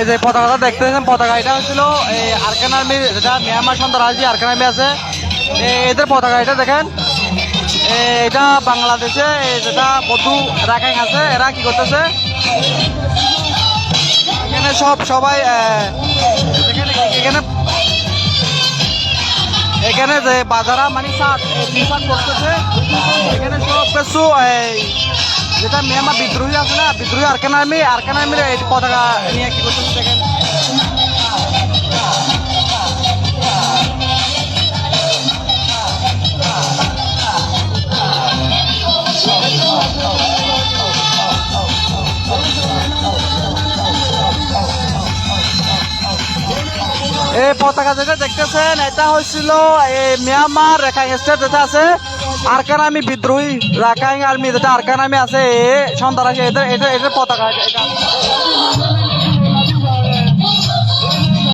এই যে পতাকাটা দেখতেছেন পতাকা এটা হচ্ছিল এই আরকান আর্মি, যেটা মিয়ানমার সন্ত্রাসী আরকান আর্মি আছে। এদের পতাকা এটা দেখেন। এটা বাংলাদেশে যেটা বধু রাখাই আছে, এরা কি করতেছে? এখানে সব সবাই এখানে যে বাজারা মানে শার্ট টি করতেছে এখানে সব কিছু যেটা আমার বিদ্রোহী আছে না, বিদ্রোহী আরকান আমি, আর কেন আমি পতাকা নিয়ে কি করতেছে দেখেন। পতাকা যেটা দেখতেছেন, এটা হয়েছিল মিয়ানমার রেখাং স্টেট যেটা আছে আরকানামি বিদ্রোহী রাখাইং আর্মি, যেটা আরকান আর্মি আছে, এ সন্ত্রাসী এটা এটা পতাকা এটা